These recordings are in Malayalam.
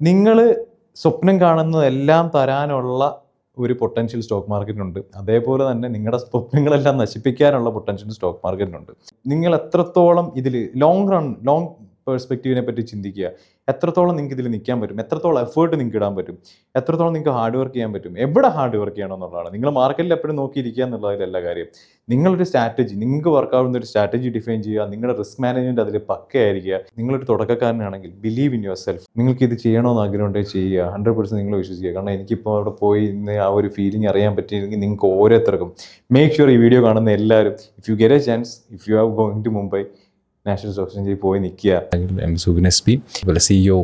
നിങ്ങൾ സ്വപ്നം കാണുന്നതെല്ലാം തരാനുള്ള ഒരു പൊട്ടൻഷ്യൽ സ്റ്റോക്ക് മാർക്കറ്റിനുണ്ട് അതേപോലെ തന്നെ നിങ്ങളുടെ സ്വപ്നങ്ങളെല്ലാം നശിപ്പിക്കാനുള്ള പൊട്ടൻഷ്യൽ സ്റ്റോക്ക് മാർക്കറ്റിനുണ്ട് നിങ്ങൾ എത്രത്തോളം ഇതിൽ ലോങ് റൺ ലോങ് പേഴ്സ്പെക്റ്റീവിനെ പറ്റി ചിന്തിക്കുക. എത്രത്തോളം നിങ്ങൾക്ക് ഇതിൽ നിൽക്കാൻ പറ്റും? എത്രത്തോളം എഫേർട്ട് നിങ്ങൾക്ക് ഇടാൻ പറ്റും? എത്രത്തോളം നിങ്ങൾക്ക് ഹാർഡ് വർക്ക് ചെയ്യാൻ പറ്റും? എവിടെ ഹാർഡ് വർക്ക് ചെയ്യണം എന്നുള്ളതാണ്. നിങ്ങൾ മാർക്കറ്റിൽ എപ്പോഴും നോക്കിയിരിക്കുക എന്നുള്ളതിലല്ല കാര്യം. നിങ്ങളൊരു സ്ട്രാറ്റജി നിങ്ങൾക്ക് വർക്ക് ആവുന്ന ഒരു സ്ട്രാറ്റജി ഡിഫൈൻ ചെയ്യുക. നിങ്ങളുടെ റിസ്ക് മാനേജ്മെന്റ് അതിൽ പക്കയായിരിക്കുക. നിങ്ങളൊരു തുടക്കക്കാരനാണെങ്കിൽ ബിലീവ് ഇൻ യുവർ സെൽഫ് നിങ്ങൾക്ക് ഇത് ചെയ്യണമെന്ന് ആഗ്രഹമുണ്ടെങ്കിൽ ചെയ്യുക. ഹൺഡ്രഡ് പെർസെന്റ് നിങ്ങൾ വിശ്വസിക്കുക. കാരണം എനിക്കിപ്പോൾ അവിടെ പോയി ഇന്ന് ആ ഒരു ഫീലിംഗ് അറിയാൻ പറ്റിയിരുന്നെങ്കിൽ നിങ്ങൾക്ക് ഓരോരുത്തർക്കും. മേക്ക് ഷുവർ ഈ വീഡിയോ കാണുന്ന എല്ലാവരും if you get a chance if you have going to Mumbai national stock എക്സ്ചേഞ്ചിൽ പോയി നിൽക്കുക. എം സുഗുൻ എസ് പി അതുപോലെ well, CEO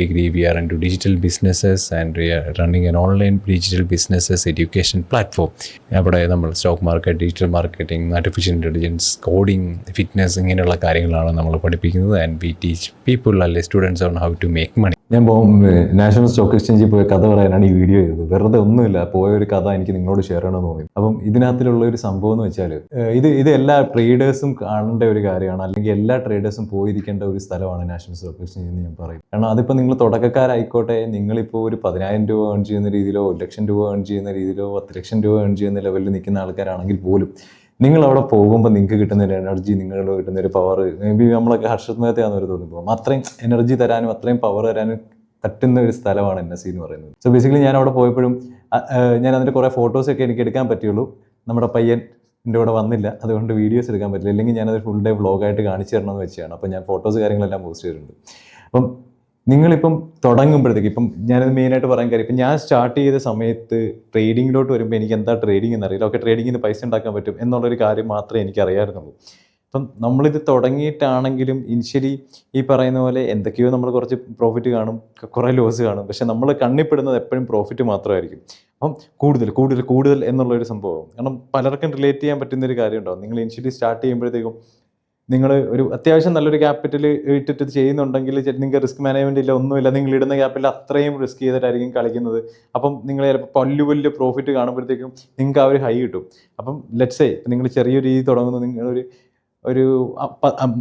degree we are into digital businesses and we are running an online digital businesses education platform അവിടെ നമ്മൾ stock market digital marketing artificial intelligence coding fitness ഇങ്ങനെയുള്ള കാര്യങ്ങളാണ് നമ്മൾ പഠിപ്പിക്കുന്നത്. ആൻഡ് വി ടീച്ച് പീപ്പിൾ അല്ലെ students on how to make money ഞാൻ നാഷണൽ സ്റ്റോക്ക് എക്സ്ചേഞ്ചിൽ പോയ കഥ പറയാനാണ് ഈ വീഡിയോ ചെയ്തത്. വെറുതെ ഒന്നുമില്ല പോയ ഒരു കഥ എനിക്ക് നിങ്ങളോട് ഷെയർ ചെയ്യണമെന്ന് തോന്നി. അപ്പം ഇതിനകത്തിലുള്ള ഒരു സംഭവം എന്ന് വെച്ചാൽ ഇത് ഇത് എല്ലാ ട്രേഡേഴ്സും കാണേണ്ട ഒരു കാര്യമാണ്. അല്ലെങ്കിൽ എല്ലാ ട്രേഡേഴ്സും പോയിരിക്കേണ്ട ഒരു സ്ഥലമാണ് നാഷണൽ സ്റ്റോക്ക് എക്സ്ചേഞ്ച് എന്ന് ഞാൻ പറയും. കാരണം അതിപ്പോൾ നിങ്ങൾ തുടക്കക്കാരായിക്കോട്ടെ നിങ്ങളിപ്പോൾ ഒരു പതിനായിരം രൂപ ഏൺ ചെയ്യുന്ന രീതിയിലോ ഒരു ലക്ഷം രൂപ ഏൺ ചെയ്യുന്ന രീതിയിലോ പത്ത് ലക്ഷം രൂപ ഏൺ ചെയ്യുന്ന ലെവലിൽ നിൽക്കുന്ന ആൾക്കാരാണെങ്കിൽ പോലും നിങ്ങൾ അവിടെ പോകുമ്പോൾ നിങ്ങൾക്ക് കിട്ടുന്ന ഒരു എനർജി നിങ്ങൾ കിട്ടുന്ന ഒരു പവർ മേ ബി നമ്മളൊക്കെ ഹർഷത് മേത്തയാന്ന് ഒരു തോന്നിപ്പോൾ അത്രയും എനർജി തരാനും അത്രയും പവർ തരാനും പറ്റുന്ന ഒരു സ്ഥലമാണ് എൻ എസ് സി എന്ന് പറയുന്നത്. സോ ബേസിക്കലി ഞാൻ അവിടെ പോയപ്പോഴും ഞാൻ അതിന്റെ കുറേ ഫോട്ടോസൊക്കെ എനിക്ക് എടുക്കാൻ പറ്റുള്ളൂ നമ്മുടെ പയ്യൻ എന്റെ കൂടെ വന്നില്ല. അതുകൊണ്ട് വീഡിയോസ് എടുക്കാൻ പറ്റില്ല. അല്ലെങ്കിൽ ഞാനത് ഫുൾ ഡേ വ്ളോഗായിട്ട് കാണിച്ചു തരണമെന്ന് വെച്ചാണ്. അപ്പോൾ ഞാൻ ഫോട്ടോസ് കാര്യങ്ങളെല്ലാം പോസ്റ്റ് ചെയ്തിട്ടുണ്ട്. അപ്പം നിങ്ങളിപ്പം തുടങ്ങുമ്പോഴത്തേക്ക് ഇപ്പം ഞാനത് മെയിനായിട്ട് പറയാൻ കാര്യം ഇപ്പം ഞാൻ സ്റ്റാർട്ട് ചെയ്ത സമയത്ത് ട്രേഡിങ്ങിലോട്ട് വരുമ്പോൾ എനിക്ക് എന്താ ട്രേഡിംഗ് എന്നറിയില്ല ഓക്കെ ട്രേഡിങ്ങിന് പൈസ ഉണ്ടാക്കാൻ പറ്റും എന്നുള്ളൊരു കാര്യം മാത്രമേ എനിക്ക് അറിയാമായിരുന്നുള്ളൂ അപ്പം നമ്മളിത് തുടങ്ങിയിട്ടാണെങ്കിലും ഇനിഷ്യലി ഈ പറയുന്ന പോലെ എന്തൊക്കെയോ നമ്മൾ കുറച്ച് പ്രോഫിറ്റ് കാണും കുറേ ലോസ് കാണും. പക്ഷെ നമ്മൾ കണ്ണിപ്പെടുന്നത് എപ്പോഴും പ്രോഫിറ്റ് മാത്രമായിരിക്കും. അപ്പം കൂടുതൽ കൂടുതൽ കൂടുതൽ എന്നുള്ളൊരു സംഭവം. കാരണം പലർക്കും റിലേറ്റ് ചെയ്യാൻ പറ്റുന്ന ഒരു കാര്യം ഉണ്ടാവും നിങ്ങൾ ഇനിഷ്യലി സ്റ്റാർട്ട് ചെയ്യുമ്പോഴത്തേക്കും നിങ്ങൾ ഒരു അത്യാവശ്യം നല്ലൊരു ക്യാപിറ്റൽ ഇട്ടിട്ട് ചെയ്യുന്നുണ്ടെങ്കിൽ നിങ്ങൾക്ക് റിസ്ക് മാനേജ്മെന്റ് ഇല്ല ഒന്നുമില്ല. നിങ്ങൾ ഇടുന്ന ക്യാപിറ്റൽ അത്രയും റിസ്ക് ചെയ്തിട്ടായിരിക്കും കളിക്കുന്നത്. അപ്പം നിങ്ങൾ ചിലപ്പോൾ വലിയ വലിയ പ്രോഫിറ്റ് കാണുമ്പോഴത്തേക്കും നിങ്ങൾക്ക് ആ ഒരു ഹൈ കിട്ടും. അപ്പം ലെറ്റ്സേ നിങ്ങൾ ചെറിയൊരു രീതി തുടങ്ങുന്നു. നിങ്ങളൊരു ഒരു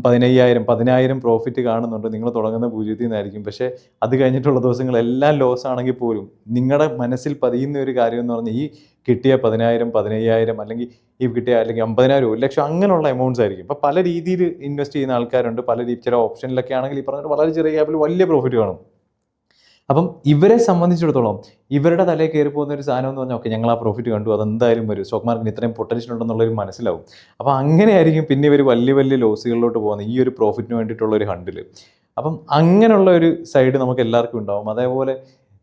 പതിനയ്യായിരം പതിനായിരം പ്രോഫിറ്റ് കാണുന്നുണ്ട്. നിങ്ങൾ തുടങ്ങുന്ന പൂജ്യത്തിൽ നിന്നായിരിക്കും പക്ഷേ അത് കഴിഞ്ഞിട്ടുള്ള ദിവസങ്ങളെല്ലാം ലോസ് ആണെങ്കിൽ പോലും നിങ്ങളുടെ മനസ്സിൽ പതിയുന്ന ഒരു കാര്യം എന്ന് പറഞ്ഞാൽ ഈ കിട്ടിയ പതിനായിരം പതിനയ്യായിരം അല്ലെങ്കിൽ ഈ കിട്ടിയ അല്ലെങ്കിൽ അമ്പതിനായിരം ഒരു ലക്ഷം അങ്ങനെയുള്ള എമൗണ്ട്സ് ആയിരിക്കും. അപ്പോൾ പല രീതിയിൽ ഇൻവെസ്റ്റ് ചെയ്യുന്ന ആൾക്കാരുണ്ട്. പല രീതി ചില ഓപ്ഷനിലൊക്കെ ആണെങ്കിൽ ഈ പറഞ്ഞിട്ട് വളരെ ചെറിയ ക്യാപിൽ വലിയ പ്രോഫിറ്റ് കാണും. അപ്പം ഇവരെ സംബന്ധിച്ചിടത്തോളം ഇവരുടെ തലയിൽ കയറി പോകുന്ന ഒരു സാധനം എന്ന് പറഞ്ഞാൽ ഓക്കെ ഞങ്ങൾ ആ പ്രോഫിറ്റ് കണ്ടു. അതെന്തായാലും വരും. സ്റ്റോക്ക് മാർക്കറ്റിന് ഇത്രയും പൊട്ടൻഷ്യൽ ഉണ്ടെന്നുള്ളൊരു മനസ്സിലാവും. അപ്പോൾ അങ്ങനെയായിരിക്കും പിന്നെ ഇവർ വലിയ വലിയ ലോസുകളിലോട്ട് പോകുന്നത് ഈ ഒരു പ്രോഫിറ്റിന് വേണ്ടിയിട്ടുള്ള ഒരു ഹണ്ടിൽ അപ്പം അങ്ങനെയുള്ള ഒരു സൈഡ് നമുക്ക് എല്ലാവർക്കും ഉണ്ടാവും. അതേപോലെ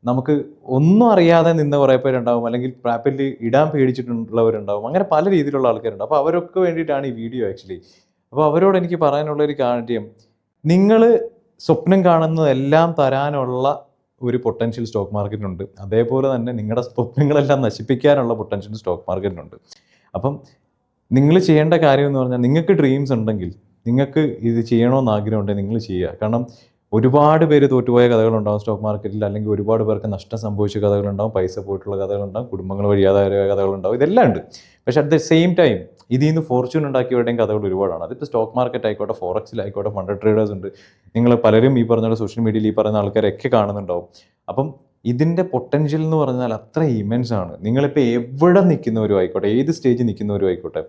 നമുക്ക് ഒന്നും അറിയാതെ നിന്ന് കുറേ പേരുണ്ടാവും. അല്ലെങ്കിൽ പ്രാപ്പിൽ ഇടാൻ പേടിച്ചിട്ടുള്ളവരുണ്ടാവും. അങ്ങനെ പല രീതിയിലുള്ള ആൾക്കാരുണ്ട്. അപ്പോൾ അവരൊക്കെ വേണ്ടിയിട്ടാണ് ഈ വീഡിയോ ആക്ച്വലി അപ്പോൾ അവരോട് എനിക്ക് പറയാനുള്ള ഒരു കാര്യം നിങ്ങൾ സ്വപ്നം കാണുന്നതെല്ലാം തരാനുള്ള ഒരു പൊട്ടൻഷ്യൽ സ്റ്റോക്ക് മാർക്കറ്റിനുണ്ട് അതേപോലെ തന്നെ നിങ്ങളുടെ സ്വപ്നങ്ങളെല്ലാം നശിപ്പിക്കാനുള്ള പൊട്ടൻഷ്യൽ സ്റ്റോക്ക് മാർക്കറ്റിനുണ്ട് അപ്പം നിങ്ങൾ ചെയ്യേണ്ട കാര്യം എന്ന് പറഞ്ഞാൽ നിങ്ങൾക്ക് ഡ്രീംസ് ഉണ്ടെങ്കിൽ നിങ്ങൾക്ക് ഇത് ചെയ്യണമെന്ന് ആഗ്രഹമുണ്ടെങ്കിൽ നിങ്ങൾ ചെയ്യുക. കാരണം ഒരുപാട് പേര് തോറ്റുപോയ കഥകളുണ്ടാവും സ്റ്റോക്ക് മാർക്കറ്റിൽ അല്ലെങ്കിൽ ഒരുപാട് പേർക്ക് നഷ്ടം സംഭവിച്ച കഥകളുണ്ടാവും പൈസ പോയിട്ടുള്ള കഥകളുണ്ടാവും കുടുംബങ്ങൾ വഴിയാതായ കഥകളുണ്ടാവും ഇതെല്ലാം ഉണ്ട്. പക്ഷെ അറ്റ് ദ സെയിം ടൈം ഇതിൽ നിന്ന് ഫോർച്യൂൺ ഉണ്ടാക്കിയവരുടെയും കഥകൾ ഒരുപാടാണ്. അതിപ്പോൾ സ്റ്റോക്ക് മാർക്കറ്റ് ആയിക്കോട്ടെ ഫോറക്സിലായിക്കോട്ടെ ഫണ്ട് ട്രേഡേഴ്സ് ഉണ്ട്. നിങ്ങൾ പലരും ഈ പറഞ്ഞ സോഷ്യൽ മീഡിയയിൽ ഈ പറയുന്ന ആൾക്കാരൊക്കെ കാണുന്നുണ്ടാവും. അപ്പം ഇതിന്റെ പൊട്ടൻഷ്യൽ എന്ന് പറഞ്ഞാൽ അത്ര ഇമെൻസ് ആണ്. നിങ്ങളിപ്പോൾ എവിടെ നിൽക്കുന്നവരും ആയിക്കോട്ടെ ഏത് സ്റ്റേജിൽ നിൽക്കുന്നവരും ആയിക്കോട്ടെ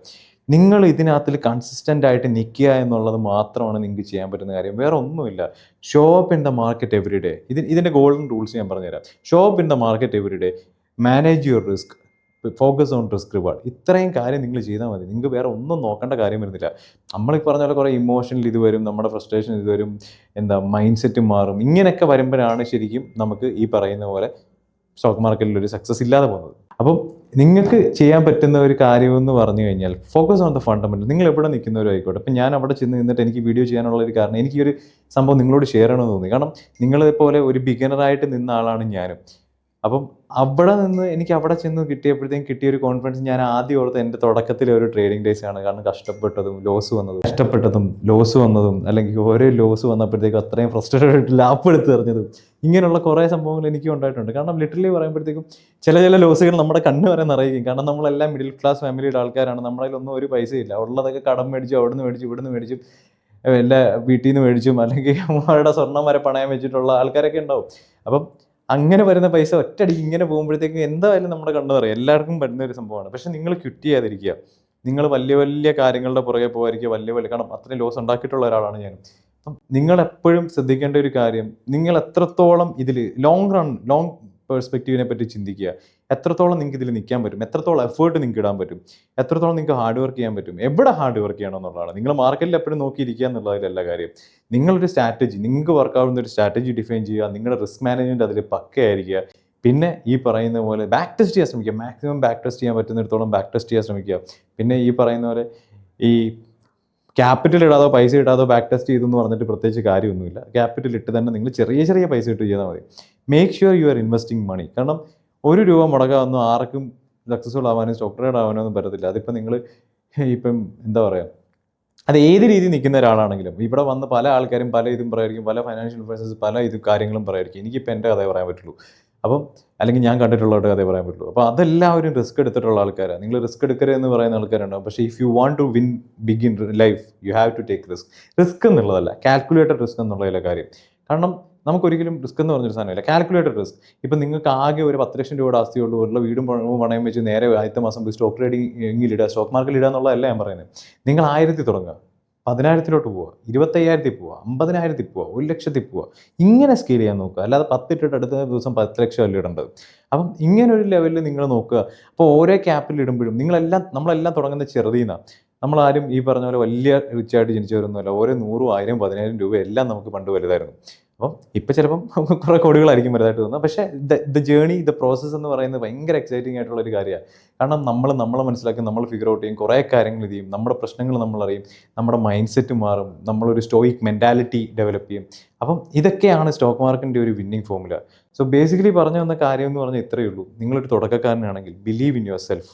നിങ്ങൾ ഇതിനകത്തിൽ കൺസിസ്റ്റന്റ് ആയിട്ട് നിൽക്കുക എന്നുള്ളത് മാത്രമാണ് നിങ്ങൾക്ക് ചെയ്യാൻ പറ്റുന്ന കാര്യം. വേറെ ഒന്നുമില്ല. Shop in the market every day ഇത് ഇതിന്റെ ഗോൾഡൻ റൂൾസ് ഞാൻ പറഞ്ഞുതരാം. Shop in the market every day manage your risk focus on risk reward ഇത്രയും കാര്യം നിങ്ങൾ ചെയ്താൽ മതി. നിങ്ങൾക്ക് വേറെ ഒന്നും നോക്കേണ്ട കാര്യം വരുന്നില്ല. നമ്മൾ ഈ പറഞ്ഞ പോലെ കുറേ ഇമോഷണൽ ഇത് വരും നമ്മുടെ ഫ്രസ്ട്രേഷൻ ഇത് വരും എന്താ മൈൻഡ് സെറ്റ് മാറും. ഇങ്ങനെയൊക്കെ വരുമ്പോഴാണ് ശരിക്കും നമുക്ക് ഈ പറയുന്ന പോലെ സ്റ്റോക്ക് മാർക്കറ്റിൽ ഒരു സക്സസ് ഇല്ലാതെ പോകുന്നത്. അപ്പം നിങ്ങൾക്ക് ചെയ്യാൻ പറ്റുന്ന ഒരു കാര്യം എന്ന് പറഞ്ഞു കഴിഞ്ഞാൽ ഫോക്കസ് ഓൺ ദ ഫണ്ടമെന്റൽ നിങ്ങൾ എവിടെ നിൽക്കുന്നവരും ആയിക്കോട്ടെ. അപ്പം ഞാൻ അവിടെ ചെന്ന് നിന്നിട്ട് എനിക്ക് വീഡിയോ ചെയ്യാനുള്ള ഒരു കാരണം എനിക്ക് ഒരു സംഭവം നിങ്ങളോട് ഷെയർ ചെയ്യണമെന്ന് തോന്നി. കാരണം നിങ്ങളെപ്പോലെ ഒരു ബിഗിനറായിട്ട് നിന്ന ആളാണ് ഞാനും. അപ്പം അവിടെ നിന്ന് എനിക്ക് അവിടെ ചെന്ന് കിട്ടിയപ്പോഴത്തേക്കും കിട്ടിയ ഒരു കോൺഫിഡൻസ് ഞാൻ ആദ്യം ഓർത്ത് എന്റെ തുടക്കത്തിലെ ഒരു ട്രേഡിംഗ് ഡേയ്സ് ആണ്. കാരണം കഷ്ടപ്പെട്ടതും ലോസ് വന്നതും കഷ്ടപ്പെട്ടതും ലോസ് വന്നതും അല്ലെങ്കിൽ ഓരോ ലോസ് വന്നപ്പോഴത്തേക്കും അത്രയും ഫ്രസ്ട്രേറ്റഡ് ലാപ്പ് എടുത്ത് എറിഞ്ഞതും ഇങ്ങനെയുള്ള കുറേ സംഭവങ്ങൾ എനിക്കും ഉണ്ടായിട്ടുണ്ട്. കാരണം ലിറ്ററലി പറയുമ്പോഴത്തേക്കും ചില ചില ലോസുകൾ നമ്മുടെ കണ്ണ് വരെ നിറയും കാരണം നമ്മളെല്ലാം മിഡിൽ ക്ലാസ് ഫാമിലിയുടെ ആൾക്കാരാണ്. നമ്മുടെ ഒന്നും ഒരു പൈസയില്ല ഉള്ളതൊക്കെ കടം മേടിച്ചു അവിടുന്ന് മേടിച്ചു ഇവിടുന്ന് മേടിച്ചു എല്ലാ വീട്ടിൽ നിന്ന് മേടിച്ചും അല്ലെങ്കിൽ അവരുടെ സ്വർണം വരെ പണയം വെച്ചിട്ടുള്ള ആൾക്കാരൊക്കെ ഉണ്ടാവും. അപ്പം അങ്ങനെ വരുന്ന പൈസ ഒറ്റയടിക്ക് ഇങ്ങനെ പോകുമ്പോഴത്തേക്കും എന്തായാലും നമ്മുടെ കണ്ണു പറയാം എല്ലാവർക്കും വരുന്ന ഒരു സംഭവമാണ്. പക്ഷെ നിങ്ങൾ ക്വിറ്റ് ചെയ്യാതിരിക്കുക. നിങ്ങൾ വലിയ വലിയ കാര്യങ്ങളുടെ പുറകെ പോകാതിരിക്കുക വലിയ വലിയ കാരണം അത്രയും ലോസ് ഉണ്ടാക്കിയിട്ടുള്ള ഒരാളാണ് ഞാൻ. അപ്പം നിങ്ങൾ എപ്പോഴും ശ്രദ്ധിക്കേണ്ട ഒരു കാര്യം നിങ്ങൾ എത്രത്തോളം ഇതിൽ ലോങ് റൺ ലോങ് പെർസ്പെക്റ്റീവിനെ പറ്റി ചിന്തിക്കുക. എത്രത്തോളം നിങ്ങൾക്ക് ഇതിൽ നിൽക്കാൻ പറ്റും? എത്രത്തോളം എഫേർട്ട് നിങ്ങൾക്ക് ഇടാൻ പറ്റും? എത്രത്തോളം നിങ്ങൾക്ക് ഹാർഡ് വർക്ക് ചെയ്യാൻ പറ്റും? എവിടെ ഹാർഡ് വർക്ക് ചെയ്യണം എന്നുള്ളതാണ്. നിങ്ങൾ മാർക്കറ്റിൽ എപ്പോഴും നോക്കിയിരിക്കുക എന്നുള്ളതിലല്ല കാര്യം. നിങ്ങളൊരു സ്ട്രാറ്റജി നിങ്ങൾക്ക് വർക്കാവുന്ന ഒരു സ്ട്രാറ്റജി ഡിഫൈൻ ചെയ്യുക നിങ്ങളുടെ റിസ്ക് മാനേജ്മെന്റ് അതിൽ പക്കയായിരിക്കുക. പിന്നെ ഈ പറയുന്ന പോലെ ബാക്ക് ടെസ്റ്റ് ചെയ്യാൻ ശ്രമിക്കുക. മാക്സിമം ബാക്ക് ടെസ്റ്റ് ചെയ്യാൻ പറ്റുന്നിടത്തോളം ബാക്ക് ടെസ്റ്റ് ചെയ്യാൻ ശ്രമിക്കുക. പിന്നെ ഈ പറയുന്ന പോലെ ഈ ക്യാപിറ്റൽ ഇടാതോ പൈസ ഇടാതോ ബാക്ക് ടെസ്റ്റ് ചെയ്തു എന്ന് പറഞ്ഞിട്ട് പ്രത്യേകിച്ച് കാര്യമൊന്നുമില്ല. ക്യാപിറ്റൽ ഇട്ട് തന്നെ നിങ്ങൾ ചെറിയ ചെറിയ പൈസ ഇട്ട് ചെയ്താൽ മതി. Make sure you are investing money കാരണം ഒരു രൂപ മുടക്കാമെന്നും ആർക്കും സക്സസ്ഫുൾ ആവാനും സ്റ്റോക്ക് ട്രേഡ് ആവാനോ ഒന്നും പറ്റത്തില്ല. അതിപ്പോൾ നിങ്ങൾ ഇപ്പം എന്താ പറയുക അത് ഏത് രീതി നിൽക്കുന്ന ഒരാളാണെങ്കിലും ഇവിടെ വന്ന് പല ആൾക്കാരും പല ഇതും പറയായിരിക്കും പല ഫൈനാൻഷ്യൽ ഇൻഫ്ലുവൻസസ് പല ഇത് കാര്യങ്ങളും പറയായിരിക്കും. എനിക്കിപ്പോൾ എന്റെ കഥയെ പറയാൻ പറ്റുള്ളൂ. അപ്പം അല്ലെങ്കിൽ ഞാൻ കണ്ടിട്ടുള്ളവരുടെ കഥയെ പറയാൻ പറ്റുള്ളൂ. അപ്പോൾ അതെല്ലാവരും റിസ്ക് എടുത്തിട്ടുള്ള ആൾക്കാരാണ് നിങ്ങൾ റിസ്ക് എടുക്കരുത് എന്ന് പറയുന്ന ആൾക്കാരുണ്ടാവും. പക്ഷേ if you want to win big in life you have to take risk risk എന്നുള്ളതല്ല കാൽക്കുലേറ്റഡ് റിസ്ക് എന്നുള്ളതിലെ കാര്യം. കാരണം നമുക്കൊരിക്കലും റിസ്ക് എന്ന് പറഞ്ഞൊരു സാധനമില്ല. കാൽക്കുലേറ്റഡ് റിസ്ക് ഇപ്പം നിങ്ങൾക്ക് ആകെ ഒരു പത്ത് ലക്ഷം രൂപയുടെ ആസ്തിയുള്ളൂ ഉള്ള വീടും പണയം വെച്ച് നേരെ ആദ്യത്തെ മാസം പോയി സ്റ്റോക്ക് ട്രേഡിംഗ് ഇടുക സ്റ്റോക്ക് മാർക്കറ്റിൽ ഇടുക എന്നുള്ളതല്ല ഞാൻ പറയുന്നത്. നിങ്ങൾ ആയിരത്തി തുടങ്ങുക പതിനായിരത്തിലോട്ട് പോവുക ഇരുപത്തയ്യായിരത്തിൽ പോവുക അമ്പതിനായിരത്തിൽ പോവുക ഒരു ലക്ഷത്തിൽ പോവുക. ഇങ്ങനെ സ്കെയിൽ ചെയ്യാൻ നോക്കുക. അല്ലാതെ പത്തിട്ടിട്ട് അടുത്ത ദിവസം പത്ത് ലക്ഷം അല്ല ഇടേണ്ടത്? അപ്പം ഇങ്ങനെ ഒരു ലെവലിൽ നിങ്ങൾ നോക്കുക. അപ്പോൾ ഓരോ ക്യാപ്പിൽ ഇടുമ്പോഴും നിങ്ങളെല്ലാം നമ്മളെല്ലാം തുടങ്ങുന്ന ചെറുതീന്നാണ്. നമ്മളാരും ഈ പറഞ്ഞ പോലെ വലിയ റിച്ചായിട്ട് ജനിച്ചവരൊന്നുമല്ല. ഓരോ നൂറും ആയിരം പതിനായിരം രൂപ എല്ലാം നമുക്ക് പണ്ട് വലുതായിരുന്നു. അപ്പം ഇപ്പം ചിലപ്പം കുറേ കോടികളായിരിക്കും വലുതായിട്ട് തോന്നുന്നത്. പക്ഷേ the the journey the process എന്ന് പറയുന്നത് ഭയങ്കര എക്സൈറ്റിംഗ് ആയിട്ടുള്ള ഒരു കാര്യമാണ്. കാരണം നമ്മൾ നമ്മളെ മനസ്സിലാക്കി നമ്മൾ ഫിഗർ ഔട്ട് ചെയ്യും കുറേ കാര്യങ്ങൾ ഇത് ചെയ്യും നമ്മുടെ പ്രശ്നങ്ങൾ നമ്മൾ അറിയും നമ്മുടെ മൈൻഡ് സെറ്റ് മാറും നമ്മളൊരു സ്റ്റോയിക് മെന്റാലിറ്റി ഡെവലപ്പ് ചെയ്യും. അപ്പം ഇതൊക്കെയാണ് സ്റ്റോക്ക് മാർക്കറ്റിന്റെ ഒരു വിന്നിങ് ഫോമുല സോ ബേസിക്കലി പറഞ്ഞു വന്ന കാര്യം എന്ന് പറഞ്ഞാൽ ഇത്രയേ ഉള്ളൂ. നിങ്ങളൊരു തുടക്കക്കാരനാണെങ്കിൽ ബിലീവ് ഇൻ യുവർ സെൽഫ്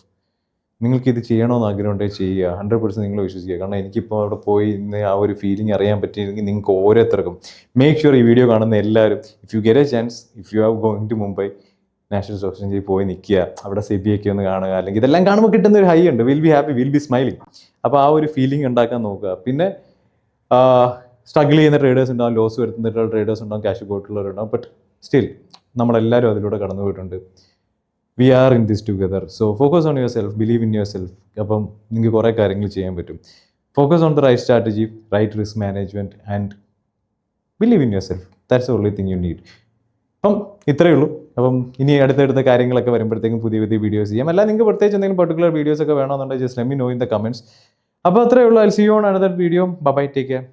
നിങ്ങൾക്ക് ഇത് ചെയ്യണമെന്ന് ആഗ്രഹമുണ്ടെങ്കിൽ ചെയ്യുക. ഹൺഡ്രഡ് പെർസെന്റ് നിങ്ങൾ വിശ്വസിക്കുക. കാരണം എനിക്കിപ്പോൾ അവിടെ പോയി ഇന്ന് ആ ഒരു ഫീലിംഗ് അറിയാൻ പറ്റിയില്ലെങ്കിൽ നിങ്ങൾക്ക് ഓരോരുത്തർക്കും. മേക്ക് ഷുവർ ഈ വീഡിയോ കാണുന്ന എല്ലാവരും if you get a chance if you have going to Mumbai national stock എക്സ്ചേഞ്ചിൽ പോയി നിൽക്കുക അവിടെ സി ബി ഒക്കെ ഒന്ന് കാണുക. അല്ലെങ്കിൽ ഇതെല്ലാം കാണുമ്പോൾ കിട്ടുന്ന ഒരു ഹൈ ഉണ്ട്. Will be happy will be smiling അപ്പോൾ ആ ഒരു ഫീലിംഗ് ഉണ്ടാക്കാൻ നോക്കുക. പിന്നെ സ്ട്രഗിൾ ചെയ്യുന്ന ട്രേഡേഴ്സ് ഉണ്ടാവും ലോസ് വരുത്തുന്ന ട്രേഡേഴ്സ് ഉണ്ടാവും ക്യാഷ് പോയിട്ടുള്ളവരുണ്ടാവും ബട്ട് സ്റ്റിൽ നമ്മളെല്ലാവരും അതിലൂടെ കടന്നു പോയിട്ടുണ്ട് we are in this together so focus on yourself believe in yourself അപ്പം നിങ്ങൾക്ക് കുറേ കാര്യങ്ങൾ ചെയ്യാൻ പറ്റും. Focus on the right strategy right risk management and believe in yourself that's only thing you need അപ്പം ഇത്രയേ ഉള്ളൂ. അപ്പം ഇനി അടുത്തടുത്ത കാര്യങ്ങളൊക്കെ വരുമ്പോഴത്തേക്കും പുതിയ പുതിയ വീഡിയോസ് ചെയ്യാം. അല്ല നിങ്ങൾക്ക് പ്രത്യേകിച്ച് എന്തെങ്കിലും പർട്ടിക്കുലർ വീഡിയോസ് ഒക്കെ വേണമെന്നുണ്ടെങ്കിൽ just let me know in the comments അപ്പോൾ അത്രയേ ഉള്ളൂ. I see you on another video bye take care